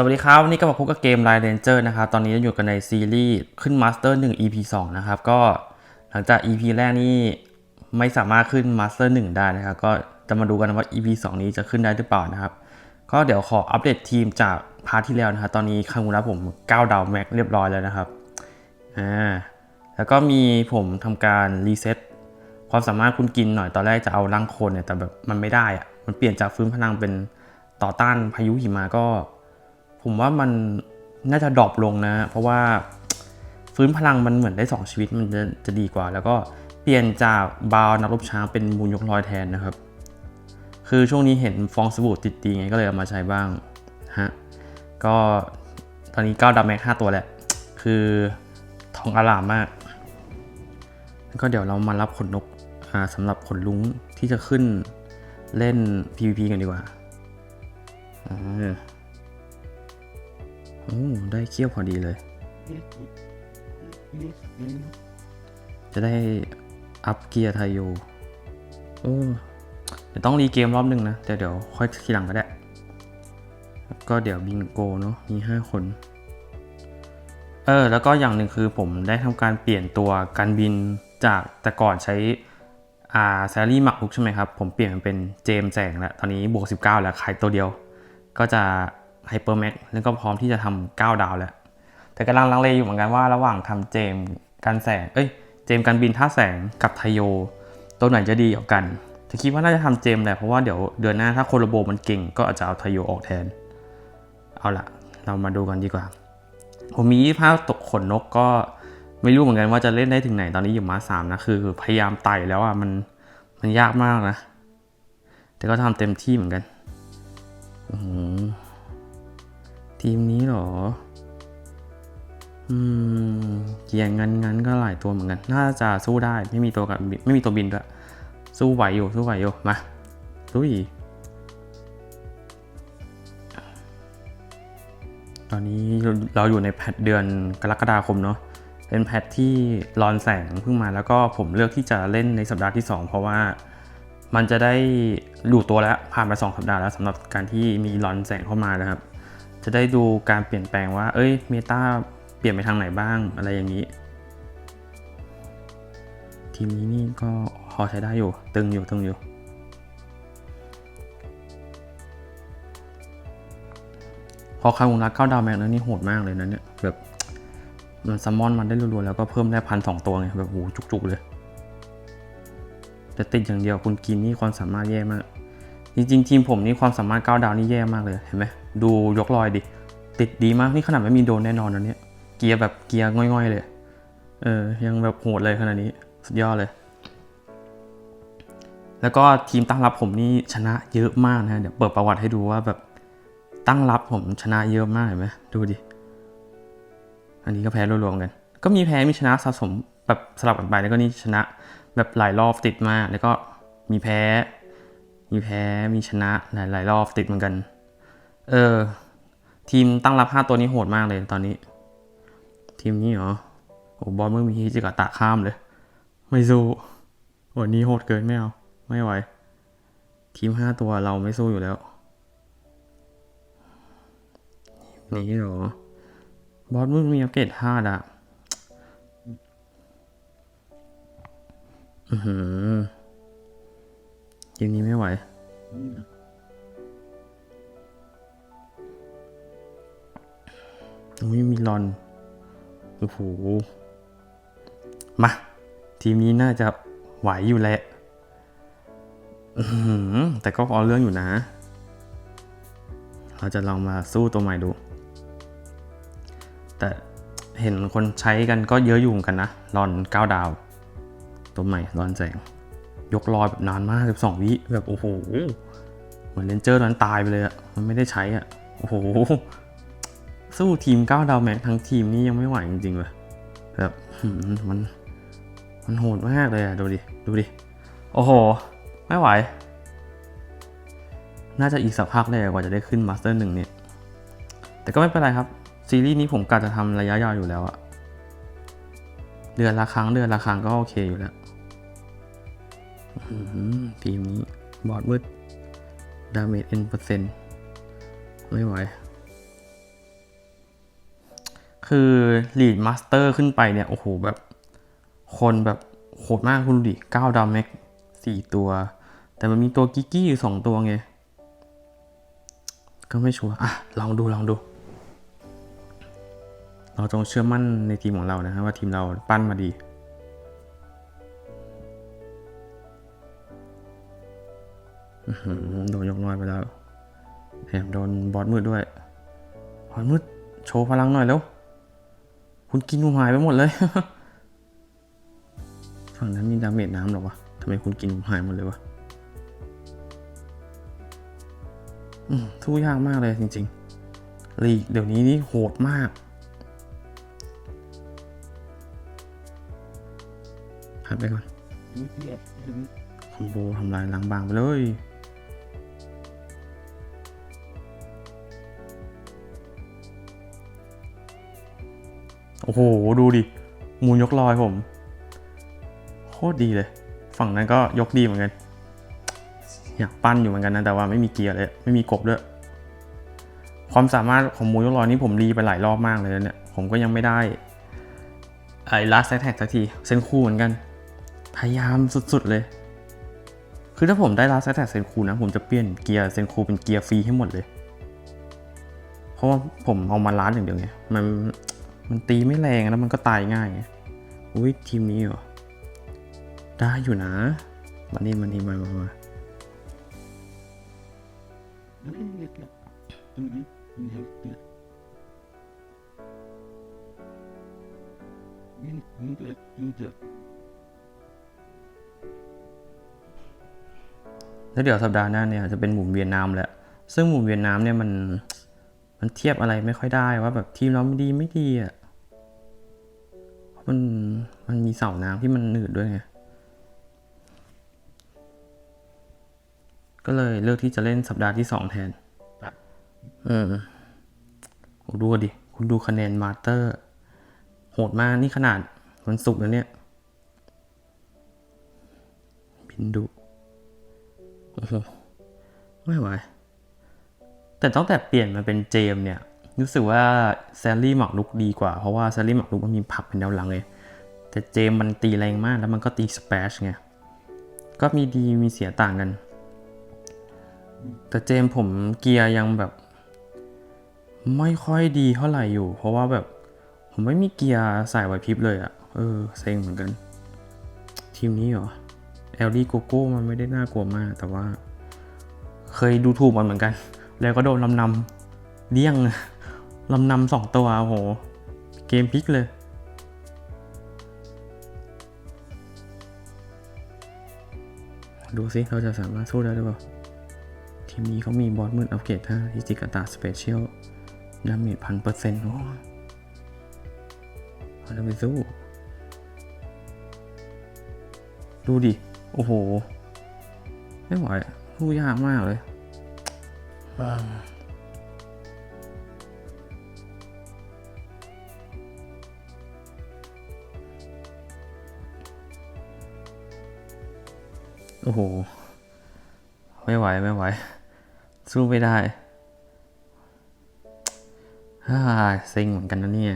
สวัสดีครับ วันนี้ก็มาพบกับเกม Line Ranger นะครับ ตอนนี้เราอยู่กันในซีรีส์ขึ้น Master 1 EP 2 นะครับ ก็หลังจาก EP แรกนี่ไม่สามารถขึ้น Master 1 ได้นะครับ ก็จะมาดูกันว่า EP 2 นี้จะขึ้นได้หรือเปล่านะครับ ก็เดี๋ยวขออัปเดตทีมจากพาร์ทที่แล้วนะครับ ตอนนี้คังูระผม 9 ดาวแม็กเรียบร้อยแล้วนะครับ อ่า แล้วก็มีผมทำการรีเซ็ตความสามารถคุณกินหน่อยตอนแรกจะเอาร่างโคนเนี่ยแต่แบบมันไม่ได้อะมันเปลี่ยนจากฟื้นพลังเป็นต่อต้านพายุหิมะก็ ผมว่ามันน่าจะดรอปลงนะ เพราะว่าฟื้นพลังมันเหมือนได้ 2 ชีวิตมันจะจะดีกว่า แล้วก็เปลี่ยนจากบาวนักรบช้างเป็นมูลยกลอยแทนนะครับ คือช่วงนี้เห็นฟองสบู่ติดตีไงก็เลยเอามาใช้บ้างฮะก็ตอนนี้9ดับแม็ก5ตัวแหละ คือทองอลามมากแล้วก็เดี๋ยวเรามารับขนนกสำหรับขนลุงที่จะขึ้นเล่น PVP กันดีกว่าอ่า โอ้ได้เคี้ยวพอดีเลย จะได้อัพเกียร์ไทโยโอ้เดี๋ยวต้องรีเกมรอบหนึ่งนะ แต่เดี๋ยวค่อยทีหลังก็ได้ ก็เดี๋ยวบิงโกเนาะมี5คน เออ แล้วก็อย่างหนึ่งคือผมได้ทำการเปลี่ยนตัวการบินจากแต่ก่อนใช้อ่าแซลลี่หมักลุกใช่ไหมครับ ผมเปลี่ยนเป็นเจมแสงแล้ว ตอนนี้บวก19 แล้วขายตัวเดียว ก็จะ ไฮเปอร์แม็กแล้วก็พร้อมที่จะทำ9ดาวแล้ว แต่กำลังลังเลอยู่เหมือนกันว่าระหว่างทำเจมกันแสง เอ้ย เจมกันบินท่าแสงกับไทโย ตัวไหนจะดีกว่ากันแต่คิดว่าน่าจะทำเจมแหละเพราะว่าเดี๋ยวเดือนหน้าถ้าโคโลโบมันเก่งก็อาจจะเอาไทโยออกแทน เอาละเรามาดูกันดีกว่า ผมมียี่ห้าตกขนนกก็ไม่รู้เหมือนกันว่าจะเล่นได้ถึงไหนตอนนี้อยู่มาสามนะคือพยายามไต่แล้วอะมันมันยากมากนะ แต่ก็ทำเต็มที่เหมือนกันอ้โห ทีมนี้เหรอ อืมเกียร์งั้นงั้นก็หลายตัวเหมือนกัน น่าจะสู้ได้ ไม่มีตัวกับไม่มีตัวบินด้วย สู้ไหวอยู่ สู้ไหวอยู่ มาสู้อีตอนนี้เราอยู่ในแพทเดือนกรกฎาคมเนาะ เป็นแพทที่รอนแสงเพิ่งมาแล้วก็ผมเลือกที่จะเล่นในสัปดาห์ที่ 2 เพราะว่ามันจะได้ดูตัวแล้วผ่านมา2สัปดาห์แล้วสำหรับการที่มีรอนแสงเข้ามานะครับ จะได้ดูการเปลี่ยนแปลงว่า เอ้ยเมตาเปลี่ยนไปทางไหนบ้างอะไรอย่างนี้ ทีมนี้นี่ก็พอใช้ได้อยู่ ตึงอยู่ตึงอยู่ พอคารุนักเข้าดาวแม็กแล้วนี่โหดมากเลยนะเนี่ยแบบมันซัมมอนมันได้รัวๆแล้วก็เพิ่มได้พันสองตัวไงแบบโหจุกๆเลย แต่ติดอย่างเดียวคุณกินนี่ความสามารถแย่มาก จริงๆ ทีมผมนี่ความสามารถก้าวดาวนี่แย่มากเลยเห็นไหมดูยกลอยดิ ติดดีมากนี่ขนาดไม่มีโดนแน่นอนนะเนี่ยเกียร์แบบเกียร์ง่อยๆเลย เออ ยังแบบโหดเลยขนาดนี้ สุดยอดเลย แล้วก็ทีมตั้งรับผมนี่ชนะเยอะมากนะ เดี๋ยวเปิดประวัติให้ดูว่าแบบตั้งรับผมชนะเยอะมากเห็นไหมดูดิ อันนี้ก็แพ้รวมๆกัน ก็มีแพ้มีชนะสะสมแบบสลับกันไปแล้วก็นี่ชนะแบบหลายรอบติดมาก แล้วก็มีแพ้ มีแพ้มีชนะหลายๆรอบติดเหมือนกัน เออ ทีมตั้งรับ5ตัวนี้โหดมากเลยตอนนี้ ทีมนี้เหรอโอ้บอลเมื่อมีฮิจิกะตะข้ามเลย ไม่สู้โอ้นี้โหดเกินไม่เอา ไม่ไหว ทีม5ตัวเราไม่สู้อยู่แล้วนี่เหรอบอสมึงมีอัปเกรดห้าดะอือหือทีมนี้ไม่ไหว อุ้ยมีรอนโอ้โหมาทีมนี้น่าจะไหวอยู่แหละแต่ก็เอาเรื่องอยู่นะ เราจะลองมาสู้ตัวใหม่ดู แต่เห็นคนใช้กันก็เยอะอยู่เหมือนกันนะรอนเก้าดาว ตัวใหม่รอนแสง ยกลอยแบบนานมากสิบสองวิแบบโอ้โห เหมือนเลนเจอร์นั้นตายไปเลยอะมันไม่ได้ใช้อะโอ้โห สู้ทีม9ดาวแม็กทั้งทีมนี่ยังไม่ไหวจริงๆเลยแบบมันมันโหดมากเลยอะดูดิดูดิโอ้โห ไม่ไหว น่าจะอีกสักพักเลยกว่าจะได้ขึ้นมาสเตอร์หนึ่งเนี่ยแต่ก็ไม่เป็นไรครับ ซีรีส์นี้ผมกะจะทำระยะยาวอยู่แล้วอะเดือนละครั้งเดือนละครั้งก็โอเคอยู่แล้วทีมนี้บอดมืดดาเมจเอ็นเปอร์เซ็นต์ไม่ไหว คือลีดมาสเตอร์ขึ้นไปเนี่ย โอ้โห แบบ คนแบบโหดมากคุณดูดิเก้าดาวแม็กสี่ตัว แต่มันมีตัวกิกกี้อยู่สองตัวไง ก็ไม่ชัวร์อะ ลองดูลองดู เราจงเชื่อมั่นในทีมของเรานะฮะว่าทีมเราปั้นมาดีโดนยกน้อยไปแล้วแถมโดนบอสมืดด้วย บอสมืดโชว์พลังหน่อยแล้ว คุณกินผมหายไปหมดเลย ฝั่งนั้นมีดาเมจน้ำหรอวะทำไมคุณกินผมหายหมดเลยวะอืมสู้ยากมากเลยจริงๆลีกเดี๋ยวนี้นี่โหดมากพัดไปก่อนคอมโบทำลายล้างบางไปเลย โอ้โห ดูดิ มูลยกลอยผม โคตรดีเลย ฝั่งนั้นก็ยกดีเหมือนกัน อยากปั้นอยู่เหมือนกันนะ แต่ว่าไม่มีเกียร์เลย ไม่มีกบด้วย ความสามารถของมูลยกลอยนี่ผมรีไปหลายรอบมากเลยเนี่ย ผมก็ยังไม่ได้ไอ้ลาสแท็กสักทีเส้นคูเหมือนกัน พยายามสุดๆเลย คือถ้าผมได้ลาสแท็กเซนคูนะ ผมจะเปลี่ยนเกียร์เซนคูเป็นเกียร์ฟรีให้หมดเลย เพราะว่าผมเอามาล้านอย่างเดียวไงมัน มันตีไม่แรงแล้วมันก็ตายง่ายไงอุ้ยทีมนี้เหรอ ได้อยู่นะ มานี่มานี่มามามาแล้วเดี๋ยวสัปดาห์หน้าเนี่ยจะเป็นหมุนเวียนน้ำแหละ ซึ่งหมุนเวียนน้ำเนี่ยมันมันเทียบอะไรไม่ค่อยได้ว่าแบบทีมเราไม่ดีไม่ดีอะเพราะ มันมันมีเสาน้ำที่มันหนืดด้วยไง ก็เลยเลือกที่จะเล่นสัปดาห์ที่สองแทน เออโหดูดิ คุณดูคะแนนมาสเตอร์ โหดมากนี่ขนาดวันศุกร์แล้วเนี่ย บินดุโอ้โหไม่ไหวแต่ตั้งแต่เปลี่ยนมาเป็นเจมเนี่ย รู้สึกว่าแซลลี่หมักลุกดีกว่า เพราะว่าแซลลี่หมักลุกมันมีผักเป็นแนวหลังเลย แต่เจมมันตีแรงมากแล้วมันก็ตีสเปชไง ก็มีดีมีเสียต่างกัน แต่เจมผมเกียร์ยังแบบ ไม่ค่อยดีเท่าไหร่อยู่ เพราะว่าแบบผมไม่มีเกียร์สายไหวพริบเลยอะเออเซ็งเหมือนกัน ทีมนี้เหรอเอลดีโกโก้มันไม่ได้น่ากลัวมาก แต่ว่า เคยดูถูกมันเหมือนกัน แล้วก็โดนลำนำเลี่ยง ลำนำสองตัวโอ้โห เกมพลิกเลย ดูสิเราจะสามารถสู้ได้หรือเปล่า ทีมนี้เขามีบอสมืดอัปเกรด5ฮิจิกาตาสเปเชียลดาเมจพันเปอร์เซ็นต์โอ้เราจะไปสู้ ดูดิ โอ้โห ไม่ไหวสู้ยากมากเลย โอ้โห ไม่ไหวไม่ไหว สู้ไม่ได้ฮ่าเซ็งเหมือนกันนะเนี่ย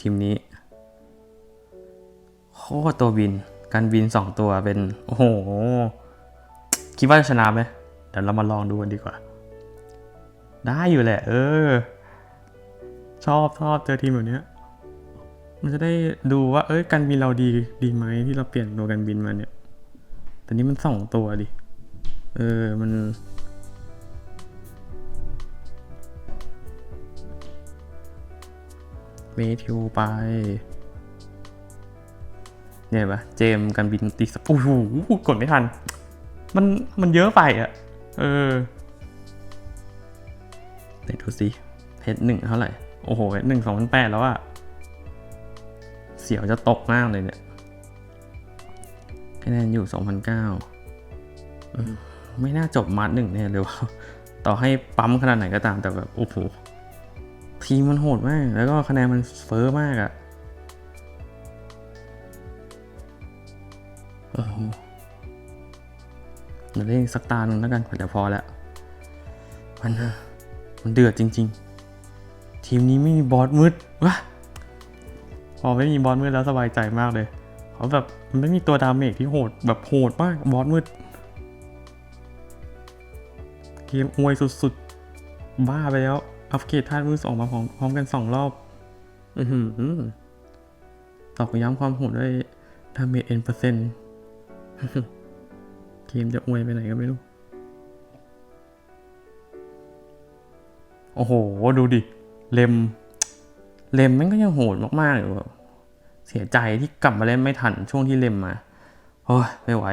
ทีมนี้ โคตรตัวบิน การบินสองตัวเป็น โอ้โห คิดว่าจะชนะไหมเดี๋ยวเรามาลองดูกันดีกว่า ได้อยู่แหละ เออ ชอบชอบเจอทีมแบบเนี้ย มันจะได้ดูว่า เอ้ยการบินเราดีดีไหมที่เราเปลี่ยนตัวการบินมาเนี่ยแต่นี้มันสองตัวดิ เออ มัน เมทิวไป เนี่ยปะเจมกันบินตีสโอ้โหกดไม่ทัน มัน มันเยอะไปอะ เออไหนดูสิเพชรหนึ่งเท่าไหร่ โอ้โหเพชรหนึ่งสองพันแปดแล้วอะเสียวจะตกมากเลยเนี่ยคะแนนอยู่สองพันเก้าไม่น่าจบมาร์หนึ่งเนี่ยเลยวต่อให้ปั๊มขนาดไหนก็ตามแต่แบบโอ้โหทีมมันโหดมาก แล้วก็คะแนนมันเฟ้อมากอะโอ้โหเดี๋ยวเล่นสักตาหนึ่งแล้วกันเดี๋ยวพอแล้ว มันมันเดือดจริง ๆ ทีมนี้ไม่มีบอสมืดวะ พอไม่มีบอสมืดแล้วสบายใจมากเลยเพราะแบบมันไม่มีตัวดาเมจที่โหดแบบโหดมากบอสมืด เกมอวยสุดๆ บ้าไปแล้ว อัปเกรดธาตุมือออกมาพร้อมพร้อมกันสองรอบ อือหือตอกย้ำความโหดด้วยดาเมจเอ็นเปอร์เซ็นต์เกมจะอวยไปไหนก็ไม่รู้ โอ้โห ดูดิ เลม เลมม่งก็ยังโหดมากๆอยู่แบบเสียใจที่กลับมาเล่นไม่ทันช่วงที่เลมมาโอ้ยไม่ไหว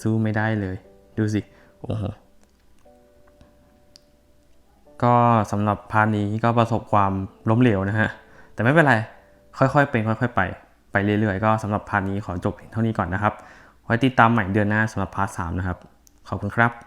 สู้ไม่ได้เลย ดูสิ โอ้โห ก็สำหรับพาร์ทนี้ก็ประสบความล้มเหลวนะฮะ แต่ไม่เป็นไร ค่อยๆเป็นค่อยๆไป ไปเรื่อยๆ ก็สำหรับพาร์ทนี้ขอจบเพียงเท่านี้ก่อนนะครับ ไว้ติดตามใหม่เดือนหน้าสำหรับพาร์ทสามนะครับ ขอบคุณครับ